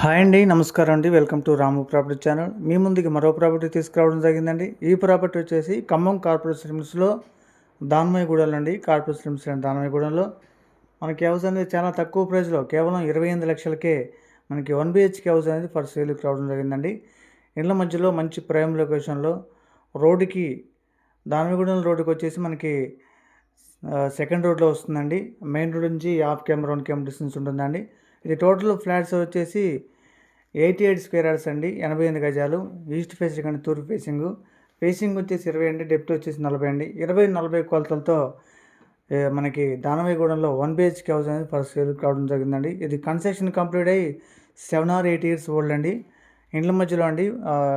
Hi అండి నమస్కారం అండి. Welcome to Ramu property channel. మీ ముందుకి మరో ప్రాపర్టీ తీసుకురావడం జరిగిందండి. ఈ ప్రాపర్టీ వచ్చేసి ఖమ్మం కార్పొరేట్ లిమిట్స్లో దానమయ్యగూడలో అండి. కార్పొరేట్ లిమిట్స్ దానమయ్యగూడెంలో మనకి హౌస్ అనేది చాలా తక్కువ ప్రైస్లో కేవలం ఇరవై ఎనిమిది లక్షలకే మనకి వన్ బిహెచ్కే హౌస్ అనేది ఫర్ సేల్కి రావడం జరిగిందండి. ఇళ్ళ మధ్యలో మంచి ప్రైమ్ లొకేషన్లో రోడ్డుకి దానమయ్యగూడెం రోడ్డుకి వచ్చేసి మనకి సెకండ్ రోడ్లో వస్తుందండి. మెయిన్ రోడ్ నుంచి half camera one camera distance ఉంటుందండి. ఇది టోటల్ ఫ్లాట్స్ వచ్చేసి ఎయిటీ ఎయిట్ స్క్వేర్ యార్డ్స్ అండి ఎనభై ఎనిమిది గజాలు. ఈస్ట్ ఫేసింగ్ అండి తూర్పు ఫేసింగ్. ఫేసింగ్ వచ్చేసి ఇరవై అండి డెప్త్ వచ్చేసి నలభై అండి. ఇరవై నలభై కొలతలతో మనకి దానవైగూడెంలో వన్ బిహెచ్కే హౌస్ అనేది ఫస్ట్ సేల్ కావడం జరిగిందండి. ఇది కన్స్ట్రక్షన్ కంప్లీట్ అయ్యి seven or eight years old అండి. ఇండ్ల మధ్యలో అండి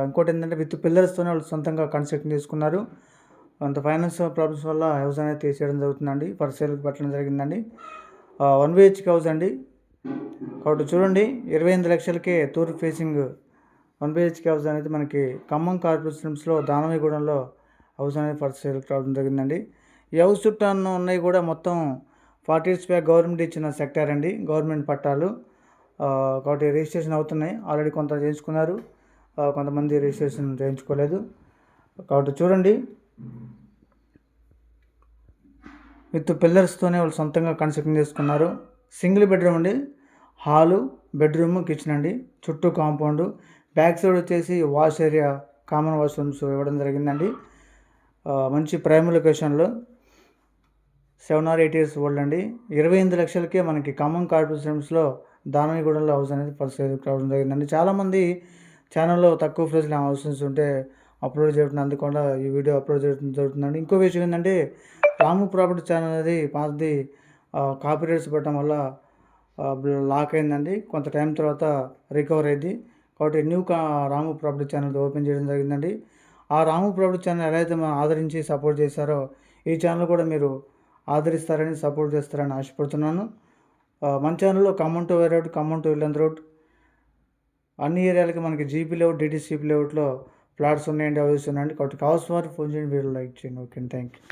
ఇంకోటి ఏంటంటే విత్ పిల్లర్స్తోనే వాళ్ళు సొంతంగా కన్స్ట్రక్షన్ చేసుకున్నారు. అంత ఫైనాన్స్ ప్రాబ్లమ్స్ వల్ల హౌస్ అనేది తీసేయడం జరుగుతుందండి ఫర్ సేల్కి పెట్టడం జరిగిందండి. వన్ బిహెచ్కే హౌస్ అండి. కాబట్టి చూడండి ఇరవై ఎనిమిది లక్షలకే తూర్పు ఫేసింగ్ వన్ బిహెచ్కే హౌస్ అనేది మనకి ఖమ్మం కార్పొరేషన్స్లో దానమీగూడెంలో హౌస్ అనేది ఫస్ట్ సేల్ రావడం జరిగిందండి. ఈ హౌస్ చుట్టూ ఉన్నాయి కూడా మొత్తం ఫార్టీ ఇయర్స్ బ్యాక్ గవర్నమెంట్ ఇచ్చిన సెక్టార్ అండి గవర్నమెంట్ పట్టాలు. కాబట్టి రిజిస్ట్రేషన్ అవుతున్నాయి. ఆల్రెడీ కొంత చేయించుకున్నారు. కొంతమంది రిజిస్ట్రేషన్ చేయించుకోలేదు. కాబట్టి చూడండి. విత్ పిల్లర్స్తోనే వాళ్ళు సొంతంగా కన్స్ట్రక్షన్ చేసుకున్నారు. సింగిల్ బెడ్రూమ్ అండి. హాలు బెడ్రూమ్ కిచెన్ అండి. చుట్టూ కాంపౌండ్. బ్యాక్ సైడ్ వచ్చేసి వాష్ ఏరియా కామన్ వాష్రూమ్స్ ఇవ్వడం జరిగిందండి. మంచి ప్రైమ్ లొకేషన్లో seven or eight years old అండి. ఇరవై ఎనిమిది లక్షలకే మనకి ఖమ్మం కార్పొరేషన్స్లో దానవిగూడెంలో హౌస్ అనేది పరిస్థితి రావడం జరిగిందండి. చాలామంది ఛానల్లో తక్కువ ప్రైస్లో హౌసెస్ ఉంటే అప్లోడ్ చేయడం అందుకుండా ఈ వీడియో అప్లోడ్ చేయడం జరుగుతుందండి. ఇంకో విషయం ఏంటంటే రాము ప్రాపర్టీ ఛానల్ అనేది పాతది కాపీరైట్స్ పెట్టడం వల్ల లాక్ అయిందండి. కొంత టైం తర్వాత రికవర్ అయింది. కాబట్టి న్యూ కా రాము ప్రాపర్టీ ఛానల్ ఓపెన్ చేయడం జరిగిందండి. ఆ రాము ప్రాపర్టీ ఛానల్ ఎలా అయితే మనం ఆదరించి సపోర్ట్ చేశారో ఈ ఛానల్ కూడా మీరు ఆదరిస్తారని సపోర్ట్ చేస్తారని ఆశపడుతున్నాను. మన ఛానల్లో Khammam to way road Khammam to ఇల్లంత road అన్ని ఏరియాలకి మనకి జీపీ లేఅవుట్ డిటీసీపీ లేఅవుట్లో ఫ్లాట్స్ ఉన్నాయండి అవి ఉన్నాయండి కాబట్టి కావాల్సిన వారు ఫోన్ చేయండి వీడియో లైక్ చేయండి. Okay thank you.